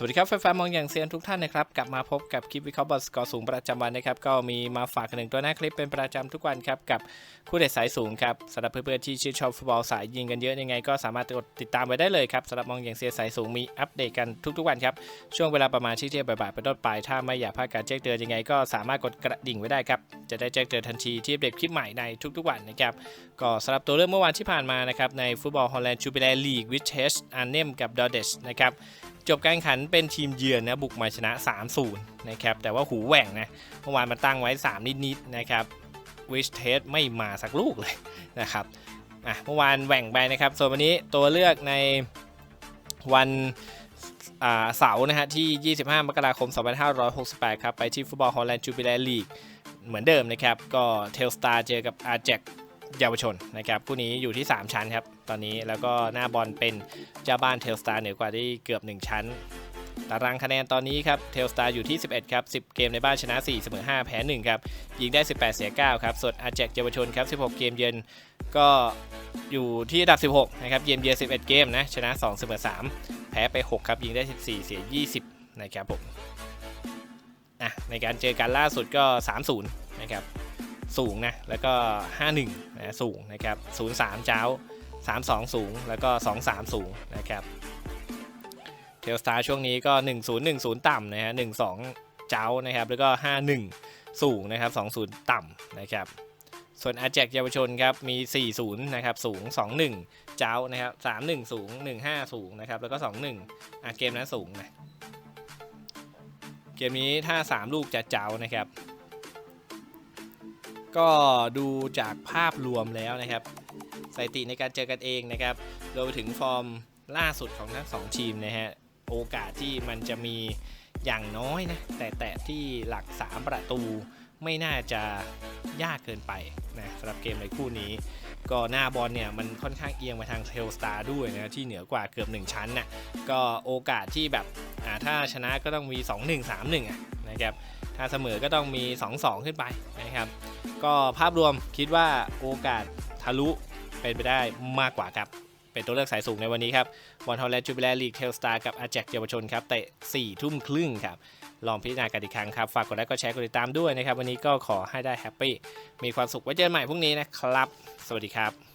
สวัสดีครับแฟนๆมองอย่างเซียนทุกท่านนะครับ กลับมาพบกับคลิปวิเคราะห์บอลสกอร์สูงประจำวันนะครับ ก็มีมาฝากกันหนึ่งตัวหน้าคลิปเป็นประจำทุกวันครับ กับคู่เด็ดสายสูงครับสำหรับเพื่อนๆที่ชื่นชอบฟุตบอลสายยิงกันเยอะยังไง ก็สามารถกดติดตามไว้ได้เลยครับสำหรับมองอย่างเซียนสายสูงมีอัปเดตกันทุกๆวันครับ ช่วงเวลาประมาณเที่ยงบ่ายๆเป็นต้นไปถ้าไม่อยากพลาดการแจ้งเตือนยังไง ก็สามารถกดกระดิ่งไว้ได้ครับ จะได้แจ้งเตือนทันทีที่อัปเดตคลิปใหม่ในทุกๆวันนะครับ ก็สำหรับตัวเรื่องเมื่อวานที่ผ่านมานะครับในฟุตบอลฮอลแลนด์จูบิเลลีกวิชเชสอาร์เนมกับดอเดชนะครับจบการแข่งขันเป็นทีมเยือนนะบุกมาชนะ 3-0 นะครับแต่ว่าหูแหว่งนะเมื่อวานมาตั้งไว้ 3 นิดๆนะครับวิชเทสไม่มาสักลูกเลยนะครับอะเมื่อวานแหว่งไปนะครับ ส่วนวันนี้ตัวเลือกในวันอ่าเสาร์นะฮะที่ 25 มกราคม 2568 ครับ ไปที่ฟุตบอลฮอลแลนด์จูบิเลลีก เหมือนเดิมนะครับ ก็เทลสตาร์เจอกับอาร์เจกเยาวชนนะครับคู่นี้อยู่ที่ 3 ชั้นครับ ตอนนี้แล้วก็หน้าบอลเป็นเจ้าบ้านเทลสตาร์เหนือกว่าได้เกือบ 1 ชั้น ตารางคะแนนตอนนี้ครับเทลสตาร์อยู่ที่ 11 ครับ 10 เกมในบ้านชนะ 4 เสมอ 5 แพ้ 1 ครับ ยิงได้ 18 เสีย 9 ครับ ส่วนอาร์เจกเยาวชนครับ 16 เกมเยือนก็อยู่ที่อันดับ 16 นะครับเยือนเยือน11 เกมนะ ชนะ 2 เสมอ 3 แพ้ไป 6 ครับ ยิงได้ 14 เสีย 20 นะครับผม อะในการเจอกันล่าสุดก็ 3-0 นะครับ สูงนะ แล้วก็ 51 นะสูงนะครับ 03 เจ้า 32 สูง แล้วก็ 23 สูงนะครับ เทลสตาร์ช่วงนี้ก็ 1010 ต่ำนะฮะ 12 เจ้านะครับ แล้วก็ 51 สูงนะครับ 20 ต่ำนะครับส่วนอาแจกเยาวชนครับมี 40 นะครับ สูง 21 เจ้านะครับ 31 สูง 15 สูงนะครับ แล้วก็ 21อะเกมนั้นสูงนะ เกมนี้ถ้า 3 ลูกจะเจ้านะครับ ก็ดูจากภาพรวมแล้วนะครับสถิติในการเจอกันเองนะครับรวมไปถึงฟอร์มล่าสุดของทั้งสองทีมนะฮะโอกาสที่มันจะมีอย่างน้อยนะแต่แต่ที่หลัก 3 ประตูไม่น่าจะยากเกินไปนะสำหรับเกมในคู่นี้ ก็หน้าบอลเนี่ยมันค่อนข้างเอียงไปทางเทลสตาร์ด้วยนะที่เหนือกว่าเกือบ 1 ชั้นนะก็โอกาสที่แบบ ถ้าชนะก็ต้องมี 2-1 3-1อะนะครับถ้าเสมอก็ต้องมี 2-2 ขึ้นไปนะครับ ก็ภาพรวมคิดว่าโอกาสทะลุเป็นไปได้มากกว่าครับ เป็นตัวเลือกสายสูงในวันนี้ครับบอลฮอลแลนด์จูบิเลลีกเทลสตาร์กับอาแจกเยาวชนครับเตะ4ทุ่มครึ่งครับลองพิจารณากันอีกครั้งครับ ฝากกดไลค์กดแชร์กดติดตามด้วยนะครับ วันนี้ก็ขอให้ได้แฮปปี้มีความสุขไว้เจอกันใหม่พรุ่งนี้นะครับ สวัสดีครับ